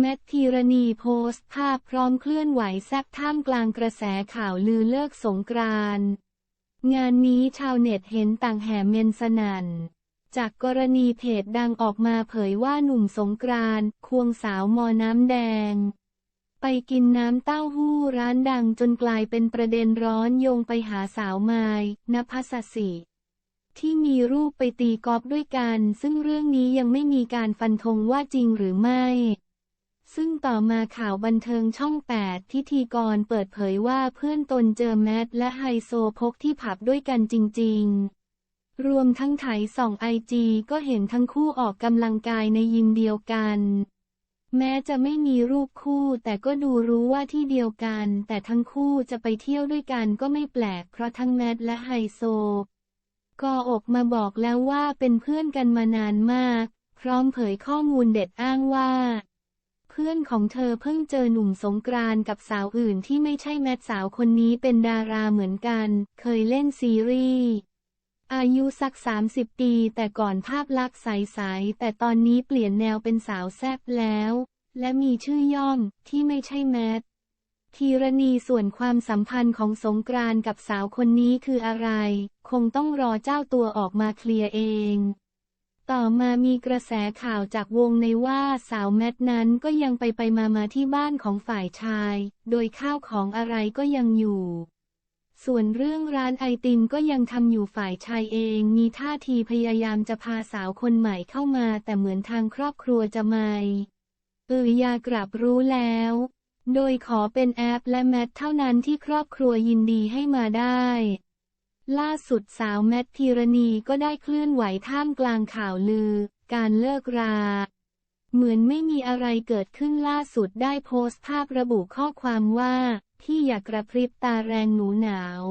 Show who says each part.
Speaker 1: แมทธีรณีโพสต์ภาพพร้อมเคลื่อนไหวแซบท่ามกลางกระแสข่าวลือเลิกสงกรานต์งานนี้ชาวเน็ตเห็นต่างแห่เมนสนัน่นจากกรณีเพจดังออกมาเผยว่าหนุ่มสงกรานต์ควงสาวมอน้ำแดง ไปกินน้ำเต้าหู้ร้านดังจนกลายเป็นประเด็นร้อนโยงไปหาสาวไม้นภัสสิที่มีรูปไปตีกอล์ฟด้วยกัน ซึ่งเรื่องนี้ยังไม่มีการฟันธงว่าจริงหรือไม่ ซึ่งต่อมาข่าวบันเทิงช่อง 8 พิธีกรเปิดเผยว่าเพื่อนตนเจอแมทและไฮโซพกที่ผับด้วยกันจริง ๆ รวมทั้งไถส่องไอจีก็เห็นทั้งคู่ออกกำลังกายในยิมเดียวกัน แม้จะไม่มีรูปคู่แต่ก็ดูรู้ว่าที่เดียวกัน แต่ทั้งคู่จะไปเที่ยวด้วยกันก็ไม่แปลก เพราะทั้งแมทและไฮโซก็ออกมาบอกแล้วว่าเป็นเพื่อนกันมานานมาก พร้อมเผยข้อมูลเด็ดอ้างว่า พื่อนของเธอเพิ่งเจอหนุ่มสงกรานต์กับสาวอื่นที่ไม่ใช่แมทสาวคนนี้เป็นดาราเหมือนกัน เคยเล่นซีรีส์อายุสัก 30 ปี แต่ก่อนภาพลักษณ์ใสๆแต่ตอนนี้เปลี่ยนแนวเป็นสาวแซบแล้ว และมีชื่อย่อมที่ไม่ใช่แมทธีรณีส่วนความสัมพันธ์ของสงกรานต์กับสาวคนนี้คืออะไร คงต้องรอเจ้าตัวออกมาเคลียร์เอง ต่อมามีกระแสข่าวจากวงในว่าสาวแมทนั้นก็ยังไปไปมามาที่บ้านของฝ่ายชาย โดยข้าวของอะไรก็ยังอยู่ ส่วนเรื่องร้านไอติมก็ยังทำอยู่ฝ่ายชายเอง มีท่าทีพยายามจะพาสาวคนใหม่เข้ามา แต่เหมือนทางครอบครัวจะไม่เออยากลับรู้แล้ว โดยขอเป็นแอปและแมทเท่านั้นที่ครอบครัวยินดีให้มาได้ ล่าสุดสาวแมทธีรณีก็ได้เคลื่อนไหวท่ามกลางข่าวลือ การเลิกรา เหมือนไม่มีอะไรเกิดขึ้นล่าสุดได้โพสต์ภาพระบุข้อความว่า ที่อย่ากระพริบตาแรงหนูหนาว